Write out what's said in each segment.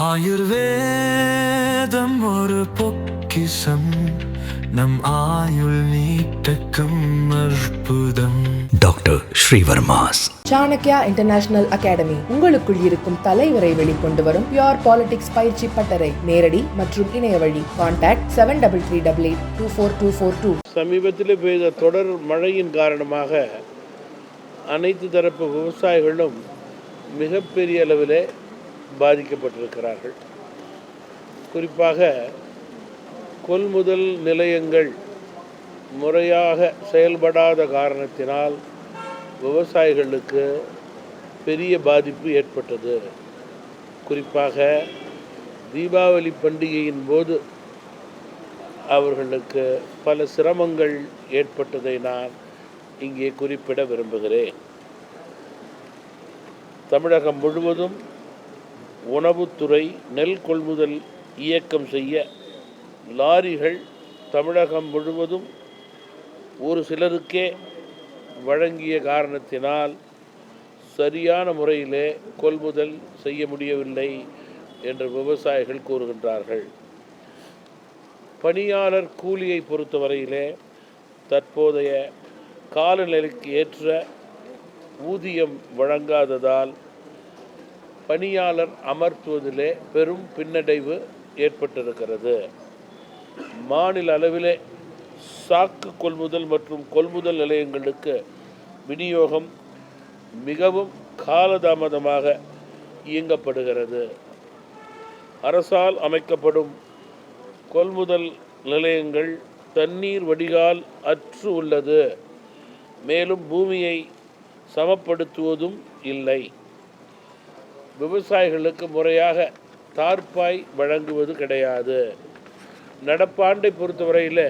ஆயுர்வேதம் ஒரு பொக்கிசம் நம் ஆயுள் நீட்டக்கும் அற்புதம். Doctor Srivarma's. Chanakya international academy உங்களுக்குள் இருக்கும் தலைவரை வெளிக்கொண்டு வரும் பியோர் பாலிடிக்ஸ் பயிற்சி பட்டறை. நேரடி மற்றும் இணைய வழி. Contact seven double three double eight two four two four two சமீபத்தில் பெய்த தொடர் மழையின் காரணமாக அனைத்து தரப்பு விவசாயிகளும் மிகப்பெரிய அளவிலே பாதிக்கப்பட்டிருக்கிறார்கள். குறிப்பாக கொள்முதல் நிலையங்கள் முறையாக செயல்படாத காரணத்தினால் விவசாயிகளுக்கு பெரிய பாதிப்பு ஏற்பட்டது. குறிப்பாக தீபாவளி பண்டிகையின் போது அவர்களுக்கு பல சிரமங்கள் ஏற்பட்டதை நான் இங்கே குறிப்பிட விரும்புகிறேன். தமிழகம் முழுவதும் உணவுத்துறை நெல் கொள்முதல் இயக்கம் செய்ய லாரிகள் தமிழகம் முழுவதும் ஒரு சிலருக்கே வழங்கிய காரணத்தினால் சரியான முறையிலே கொள்முதல் செய்ய முடியவில்லை என்று விவசாயிகள் கூறுகின்றார்கள். பணியாளர் கூலியை பொறுத்தவரையிலே தற்போதைய காலநிலைக்கு ஏற்ற ஊதியம் வழங்காததால் பணியாளர் அமர்த்துவதிலே பெரும் பின்னடைவு ஏற்பட்டிருக்கிறது. மாநில அளவிலே சாக்கு கொள்முதல் மற்றும் கொள்முதல் நிலையங்களுக்கு விநியோகம் மிகவும் காலதாமதமாக இயங்கப்படுகிறது. அரசால் அமைக்கப்படும் கொள்முதல் நிலையங்கள் தண்ணீர் வடிகால் அற்று உள்ளது. மேலும் பூமியை சமப்படுத்துவதும் இல்லை. விவசாயிகளுக்கு முறையாக தார்ப்பாய் வழங்குவது கிடையாது. நடப்பாண்டை பொறுத்தவரையில்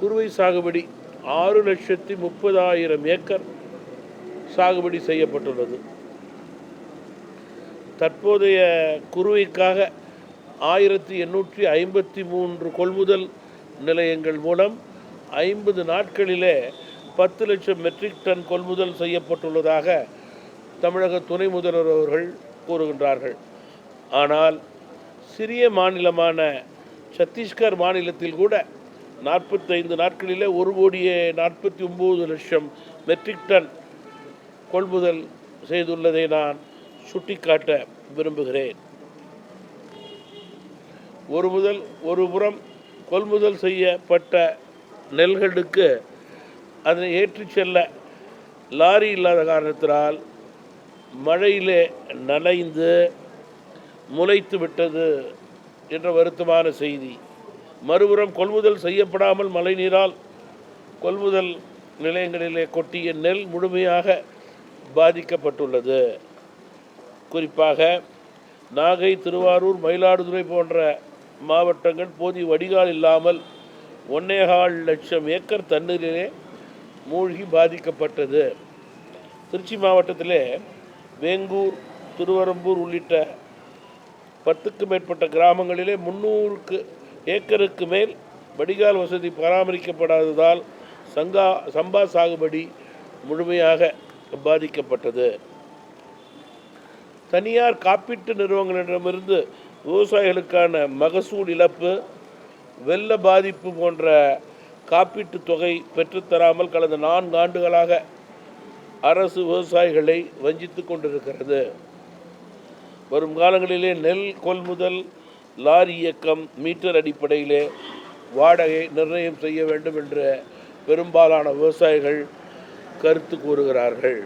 குறுவை சாகுபடி ஆறு லட்சத்தி முப்பதாயிரம் ஏக்கர் சாகுபடி செய்யப்பட்டுள்ளது. தற்போதைய குறுவைக்காக ஆயிரத்தி எண்ணூற்றி ஐம்பத்தி மூன்று கொள்முதல் நிலையங்கள் மூலம் ஐம்பது நாட்களிலே பத்து லட்சம் மெட்ரிக் டன் கொள்முதல் செய்யப்பட்டுள்ளதாக தமிழக துணை முதல்வர் அவர்கள் கூறுகின்றார்கள். ஆனால் சிறிய மாநிலமான சத்தீஸ்கர் மாநிலத்தில் கூட நாற்பத்தைந்து நாட்களிலே ஒரு கோடியே நாற்பத்தி ஒம்பது லட்சம் மெட்ரிக் டன் கொள்முதல் செய்துள்ளதை நான் சுட்டிக்காட்ட விரும்புகிறேன். ஒரு முதல் ஒரு புறம் கொள்முதல் செய்யப்பட்ட நெல்களுக்கு அதனை ஏற்றிச் செல்ல லாரி இல்லாத காரணத்தினால் மழையிலே நனைந்து முளைத்து விட்டது என்ற வருத்தமான செய்தி. மறுபுறம் கொள்முதல் செய்யப்படாமல் மழைநீரால் கொள்முதல் நிலையங்களிலே கொட்டிய நெல் முழுமையாக பாதிக்கப்பட்டுள்ளது. குறிப்பாக நாகை திருவாரூர் மயிலாடுதுறை போன்ற மாவட்டங்கள் போதிய வடிகால் இல்லாமல் ஒன்னேகால் லட்சம் ஏக்கர் தண்ணீரிலே மூழ்கி பாதிக்கப்பட்டது. திருச்சி மாவட்டத்திலே வேங்கூர் திருவரம்பூர் உள்ளிட்ட பத்துக்கும் மேற்பட்ட கிராமங்களிலே முந்நூறுக்கு ஏக்கருக்கு மேல் வடிகால் வசதி பராமரிக்கப்படாததால் சங்கா சம்பா சாகுபடி முழுமையாக பாதிக்கப்பட்டது தனியார் காப்பீட்டு நிறுவனங்களிடமிருந்து விவசாயிகளுக்கான மகசூல் இழப்பு வெள்ள பாதிப்பு போன்ற காப்பீட்டுத் தொகை பெற்றுத்தராமல் கடந்த நான்கு ஆண்டுகளாக அரசு விவசாயிகளை வஞ்சித்து கொண்டிருக்கிறது. வரும் காலங்களிலே நெல் கொள்முதல் லாரி இயக்கம் மீட்டர் அடிப்படையிலே வாடகை நிர்ணயம் செய்ய வேண்டும் என்ற பெரும்பாலான விவசாயிகள் கருத்து கூறுகிறார்கள்.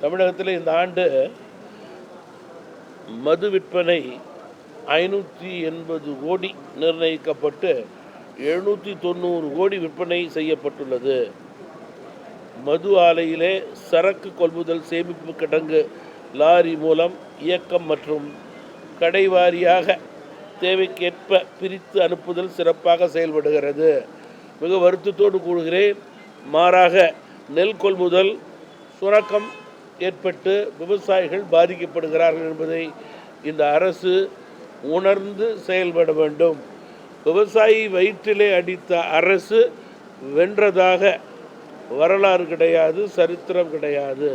தமிழகத்தில் இந்த ஆண்டு மது விற்பனை ஐநூற்றி எண்பது கோடி நிர்ணயிக்கப்பட்டு எழுநூற்றி தொண்ணூறு கோடி விற்பனை செய்யப்பட்டுள்ளது. மது ஆலையிலே சரக்கு கொள்முதல் சேமிப்பு கிடங்கு லாரி மூலம் இயக்கம் மற்றும் கடைவாரியாக தேவைக்கேற்ப பிரித்து அனுப்புதல் சிறப்பாக செயல்படுகிறது. மிக வருத்தத்தோடு கூறுகிறேன் மாறாக நெல் கொள்முதல் சுரக்கம் ஏற்பட்டு விவசாயிகள் பாதிக்கப்படுகிறார்கள் என்பதை இந்த அரசு உணர்ந்து செயல்பட வேண்டும். விவசாயி வயிற்றிலே அடித்த அரசு வென்றதாக வரலாறு கிடையாது சரித்திரம் கிடையாது.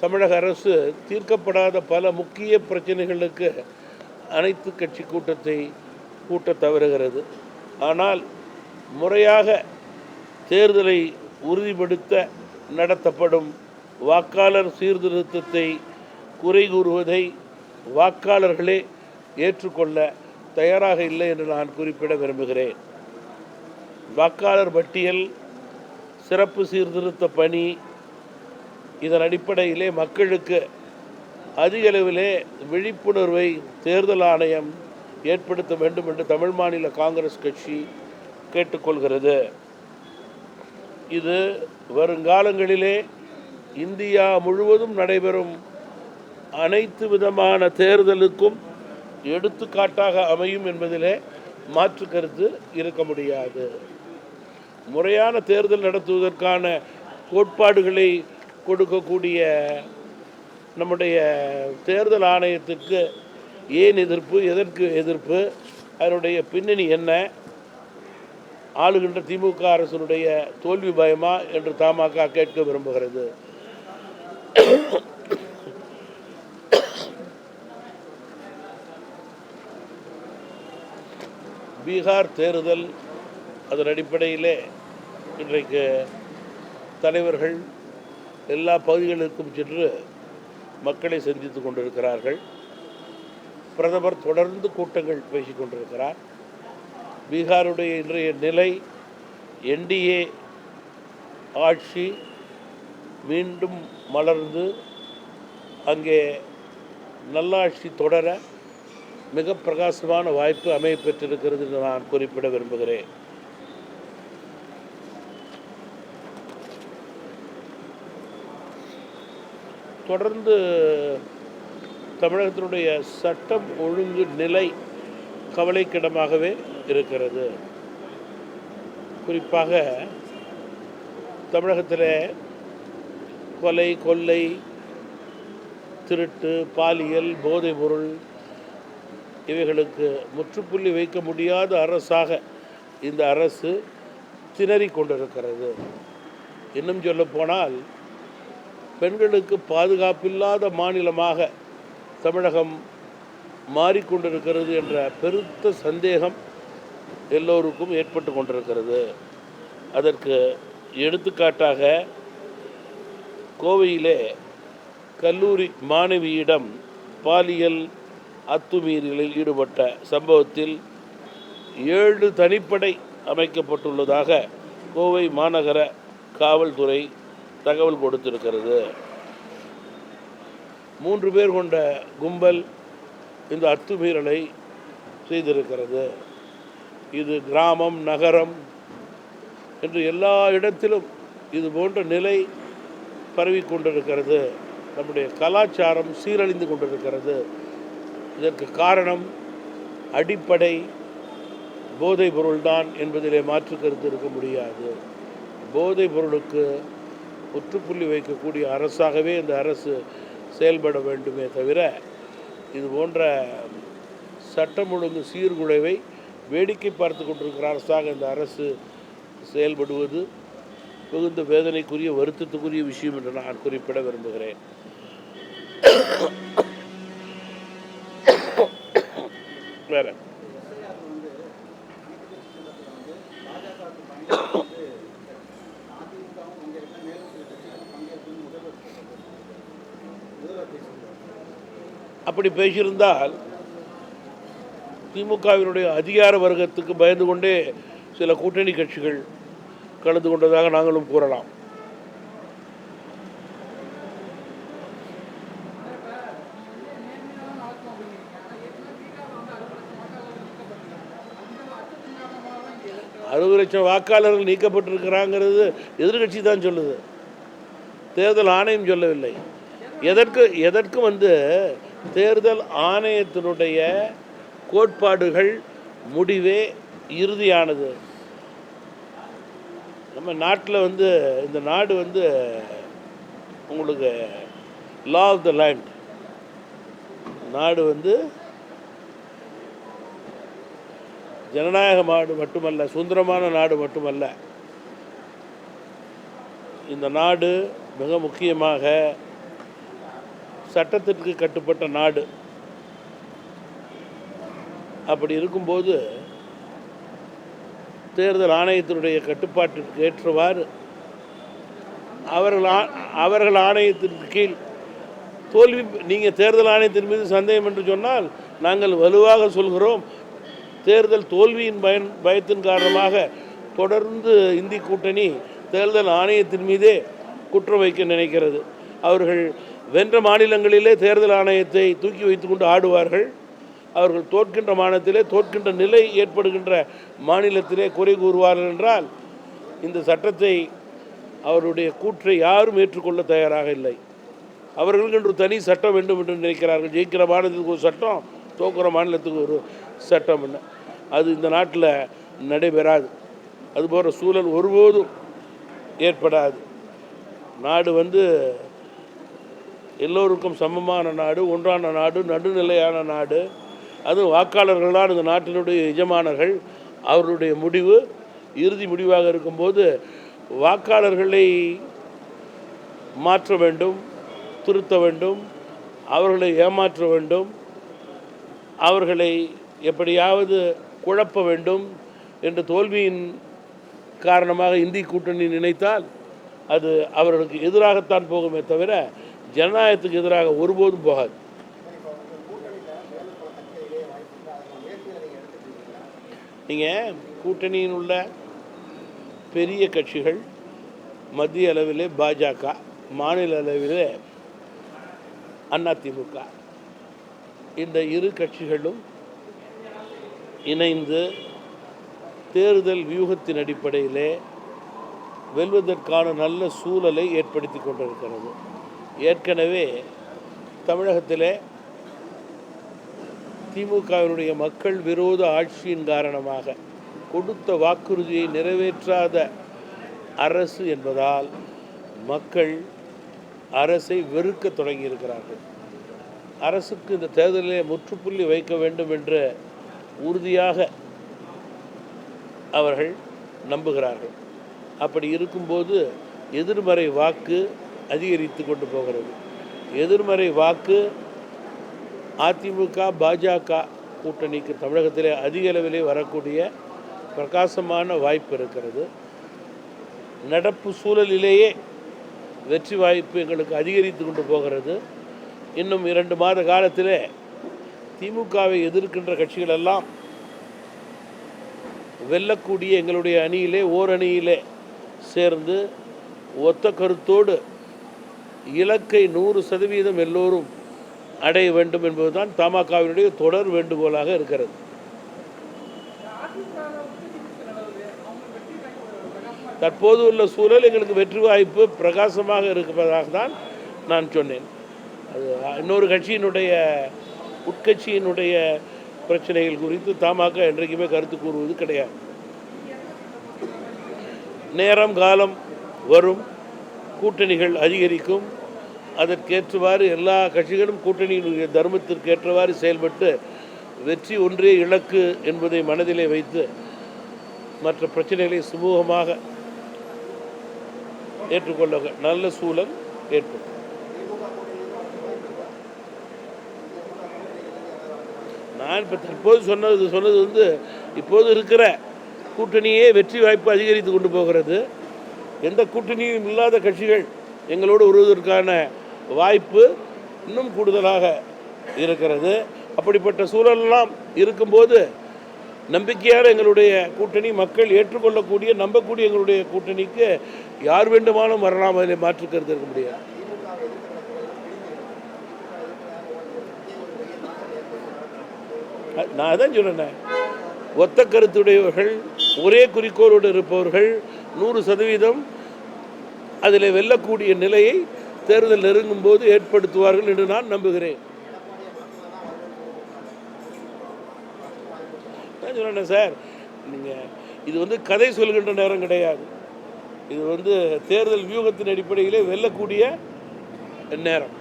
தமிழக அரசு தீர்க்கப்படாத பல முக்கிய பிரச்சனைகளுக்கு அனைத்து கட்சி கூட்டத்தை கூட்ட தவறுகிறது. ஆனால் முறையாக தேர்தலை உறுதிப்படுத்த நடத்தப்படும். வாக்காளர் சீர்திருத்தத்தை குறை கூறுவதை வாக்காளர்களே ஏற்றுக்கொள்ள தயாராக இல்லை என்று நான் குறிப்பிட விரும்புகிறேன். வாக்காளர் பட்டியல் சிறப்பு சீர்திருத்த பணி இதன் அடிப்படையிலே மக்களுக்கு அதிகளவிலே விழிப்புணர்வை தேர்தல் ஆணையம் ஏற்படுத்த வேண்டும் என்று தமிழ் மாநில காங்கிரஸ் கட்சி கேட்டுக்கொள்கிறது. இது வருங்காலங்களிலே இந்தியா முழுவதும் நடைபெறும் அனைத்து விதமான தேர்தலுக்கும் எடுத்துக்காட்டாக அமையும் என்பதிலே மாற்று கருத்து இருக்க முடியாது. முறையான தேர்தல் நடத்துவதற்கான கோட்பாடுகளை கொடுக்கக்கூடிய நம்முடைய தேர்தல் ஆணையத்துக்கு ஏன் எதிர்ப்பு எதற்கு எதிர்ப்பு அதனுடைய பின்னணி என்ன ஆளுகின்ற திமுக அரசினுடைய தோல்வி பயமா என்று தமாக கேட்க விரும்புகிறது. பீகார் தேர்தல் அதன் அடிப்படையிலே இன்றைக்கு தலைவர்கள் எல்லா பகுதிகளுக்கும் சென்று மக்களை சந்தித்து கொண்டிருக்கிறார்கள். பிரதமர் தொடர்ந்து கூட்டங்கள் பேசிக் கொண்டிருக்கிறார். பீகாருடைய இன்றைய நிலை என்டிஏ ஆட்சி மீண்டும் மலர்ந்து அங்கே நல்லாட்சி தொடர மிக பிரகாசமான வாய்ப்பு அமைய பெற்றிருக்கிறது என்று நான் குறிப்பிட விரும்புகிறேன். தொடர்ந்து தமிழகத்தினுடைய சட்டம் ஒழுங்கு நிலை கவலைக்கிடமாகவே இருக்கிறது. குறிப்பாக தமிழகத்தில் கொலை கொள்ளை திருட்டு பாலியல் போதைப்பொருள் இவைகளுக்கு முற்றுப்புள்ளி வைக்க முடியாத அரசாக இந்த அரசு திணறி கொண்டிருக்கிறது. இன்னும் சொல்லப்போனால் பெண்களுக்கு பாதுகாப்பில்லாத மாநிலமாக தமிழகம் மாறிக்கொண்டிருக்கிறது என்ற பெருத்த சந்தேகம் எல்லோருக்கும் ஏற்பட்டு கொண்டிருக்கிறது. அதற்கு எடுத்துக்காட்டாக கோவையிலே கல்லூரி மாணவியிடம் பாலியல் அத்துமீறலில் ஈடுபட்ட சம்பவத்தில் ஏழு தனிப்படை அமைக்கப்பட்டுள்ளதாக கோவை மாநகர காவல்துறை தகவல் கொடுத்திருக்கிறது. மூன்று பேர் கொண்ட கும்பல் இந்த அத்துமீறலை செய்திருக்கிறது. இது கிராமம் நகரம் என்று எல்லா இடத்திலும் இது போன்ற நிலை பரவி கொண்டிருக்கிறது. நம்முடைய கலாச்சாரம் சீரழிந்து கொண்டிருக்கிறது. இதற்கு காரணம் அடிப்படை போதைப் பொருள்தான் என்பதிலே மாற்று கருத்து இருக்க முடியாது. போதைப் பொருளுக்கு முற்றுப்புள்ளி வைக்கக்கூடிய அரசாகவே இந்த அரசு செயல்பட வேண்டுமே தவிர இது போன்ற சட்டம் ஒழுங்கு சீர்குலைவை வேடிக்கை பார்த்து கொண்டிருக்கிற அரசாக இந்த அரசு செயல்படுவது மிகுந்த வேதனைக்குரிய வருத்தத்துக்குரிய விஷயம் என்று நான் குறிப்பிட விரும்புகிறேன். வேற. அப்படி பேசியிருந்தால் திமுகவினுடைய அதிகார வர்க்கத்துக்கு பயந்து கொண்டே சில கூட்டணி கட்சிகள் கலந்து கொண்டதாக நாங்களும் கூறலாம். அறுபது லட்சம் வாக்காளர்கள் நீக்கப்பட்டிருக்கிறாங்கிறது எதிர்கட்சி தான் சொல்லுது. தேர்தல் ஆணையம் சொல்லவில்லை. எதற்கு எதற்கு வந்து தேர்தல் ஆணையத்தினுடைய கோட்பாடுகள் முடிவே இறுதியானது. நம்ம நாட்டில் வந்து இந்த நாடு வந்து உங்களுக்கு லா ஆஃப் த லேண்ட் நாடு வந்து ஜனநாயக நாடு மட்டுமல்ல சுதந்திரமான நாடு மட்டுமல்ல. இந்த நாடு மிக முக்கியமாக சட்டத்திற்கு கட்டுப்பட்ட நாடு. அப்படி இருக்கும்போது தேர்தல் ஆணையத்தினுடைய கட்டுப்பாட்டிற்கு ஏற்றவாறு அவர்கள் ஆ- அவர்கள் ஆணையத்திற்கு கீழ் தோல்வி நீங்கள் தேர்தல் ஆணையத்தின் மீது சந்தேகம் என்று சொன்னால் நாங்கள் வலுவாக சொல்கிறோம். தேர்தல் தோல்வியின் பயன் பயத்தின் காரணமாக தொடர்ந்து இந்தி கூட்டணி தேர்தல் ஆணையத்தின் மீதே குற்றம் வைக்க நினைக்கிறது. அவர்கள் வென்ற மாநிலங்களிலே தேர்தல் ஆணையத்தை தூக்கி வைத்துக்கொண்டு ஆடுவார்கள். அவர்கள் தோற்கின்ற மாநிலத்திலே தோற்கின்ற நிலை ஏற்படுகின்ற மாநிலத்திலே குறை கூறுவார்கள் என்றால் இந்த சட்டத்தை அவருடைய கூற்றை யாரும் ஏற்றுக்கொள்ள தயாராக இல்லை. அவர்களுக்கு என்று தனி சட்டம் வேண்டும் என்று நினைக்கிறார்கள். ஜெயிக்கிற மாநிலத்துக்கு ஒரு சட்டம் தோக்குற மாநிலத்துக்கு ஒரு சட்டம் என்ன? அது இந்த நாட்டில் நடைபெறாது. அதுபோன்ற சூழல் ஒருபோதும் ஏற்படாது. நாடு வந்து எல்லோருக்கும் சமமான நாடு ஒன்றான நாடு நடுநிலையான நாடு. அது வாக்காளர்கள்தான் இந்த நாட்டினுடைய எஜமானர்கள். அவர்களுடைய முடிவு இறுதி முடிவாக இருக்கும்போது வாக்காளர்களை மாற்ற வேண்டும் திருத்த வேண்டும் அவர்களை ஏமாற்ற வேண்டும் அவர்களை எப்படியாவது குழப்ப வேண்டும் என்று தோல்வியின் காரணமாக இந்தி கூட்டணி நினைத்தால் அது அவர்களுக்கு எதிராகத்தான் போகுமே தவிர ஜனநாயகத்துக்கு எதிராக ஒருபோதும் போகாது. நீங்கள் கூட்டணியில் உள்ள பெரிய கட்சிகள் மத்திய அளவிலே பாஜக மாநில அளவிலே அதிமுக. இந்த இரு கட்சிகளும் இணைந்து தேர்தல் வியூகத்தின் அடிப்படையிலே வெல்வதற்கான நல்ல சூழலை ஏற்படுத்தி கொண்டிருக்கிறது. ஏற்கனவே தமிழகத்திலே திமுகவினுடைய மக்கள் விரோத ஆட்சியின் காரணமாக கொடுத்த வாக்குறுதியை நிறைவேற்றாத அரசு என்பதால் மக்கள் அரசை வெறுக்க தொடங்கியிருக்கிறார்கள். அரசுக்கு இந்த தேர்தலிலே முற்றுப்புள்ளி வைக்க வேண்டும் என்ற உறுதியாக அவர்கள் நம்புகிறார்கள். அப்படி இருக்கும்போது எதிர்மறை வாக்கு அதிகரித்து கொண்டு போகிறது. எதிர்மறை வாக்கு அதிமுக பாஜக கூட்டணிக்கு தமிழகத்திலே அதிக அளவிலே வரக்கூடிய பிரகாசமான வாய்ப்பு இருக்கிறது. நடப்பு சூழலிலேயே வெற்றி வாய்ப்பு எங்களுக்கு அதிகரித்து கொண்டு போகிறது. இன்னும் இரண்டு மாத காலத்தில் திமுகவை எதிர்க்கின்ற கட்சிகள் எல்லாம் வெல்லக்கூடிய எங்களுடைய அணியிலே ஓர் அணியிலே சேர்ந்து ஒத்த கருத்தோடு இலக்கை நூறு சதவீதம் எல்லோரும் அடைய வேண்டும் என்பதுதான் தமாகவினுடைய தொடர் வேண்டுகோளாக இருக்கிறது. தற்போது உள்ள சூழல் எங்களுக்கு வெற்றி வாய்ப்பு பிரகாசமாக இருப்பதாக தான் நான் சொன்னேன். அது இன்னொரு கட்சியினுடைய உட்கட்சியினுடைய பிரச்சனைகள் குறித்து தமாக என்றைக்குமே கருத்து கூறுவது கிடையாது. நேரம் காலம் வரும் கூட்டணிகள் அதிகரிக்கும் அதற்கேற்றவாறு எல்லா கட்சிகளும் கூட்டணியினுடைய தர்மத்திற்கு ஏற்றவாறு செயல்பட்டு வெற்றி ஒன்றே இலக்கு என்பதை மனதிலே வைத்து மற்ற பிரச்சனைகளை சுமூகமாக ஏற்றுக்கொள்ள நல்ல சூழல் ஏற்படும். நான் இப்போ தற்போது சொன்னது சொன்னது வந்து இப்போது இருக்கிற கூட்டணியே வெற்றி வாய்ப்பு அதிகரித்து கொண்டு போகிறது. எந்த கூட்டணியும் இல்லாத கட்சிகள் எங்களோடு வருவதற்கான வாய்ப்பு இன்னும் கூடுதலாக இருக்கிறது. அப்படிப்பட்ட சூழலெல்லாம் இருக்கும்போது நம்பிக்கையான எங்களுடைய கூட்டணி மக்கள் ஏற்றுக்கொள்ளக்கூடிய நம்பக்கூடிய எங்களுடைய கூட்டணிக்கு யார் வேண்டுமானும் வரலாம். அதில் மாற்றுக்கிறது இருக்க முடியாது. நான் அதான் சொன்னேன் ஒத்த கருத்துடையவர்கள் ஒரே குறிக்கோளோடு இருப்பவர்கள் நூறு சதவீதம் அதில் வெல்லக்கூடிய நிலையை தேர்தல் நெருங்கும் போது ஏற்படுத்துவார்கள் என்று நான் நம்புகிறேன். நான் சொன்னேன் சார் நீங்கள் இது வந்து கதை சொல்கின்ற நேரம் கிடையாது. இது வந்து தேர்தல் வியூகத்தின் அடிப்படையிலே வெல்லக்கூடிய நேரம்.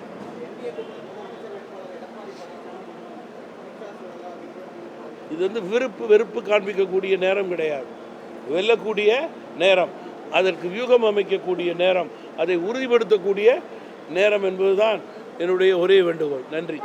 இது இது வந்து விருப்பு வெறுப்பு காண்பிக்கக்கூடிய நேரம் கிடையாது. வெல்லக்கூடிய நேரம் அதற்கு வியூகம் அமைக்கக்கூடிய நேரம். அதை உறுதிப்படுத்தக்கூடிய நேரம் என்பதுதான் என்னுடைய ஒரே வேண்டுகோள். நன்றி.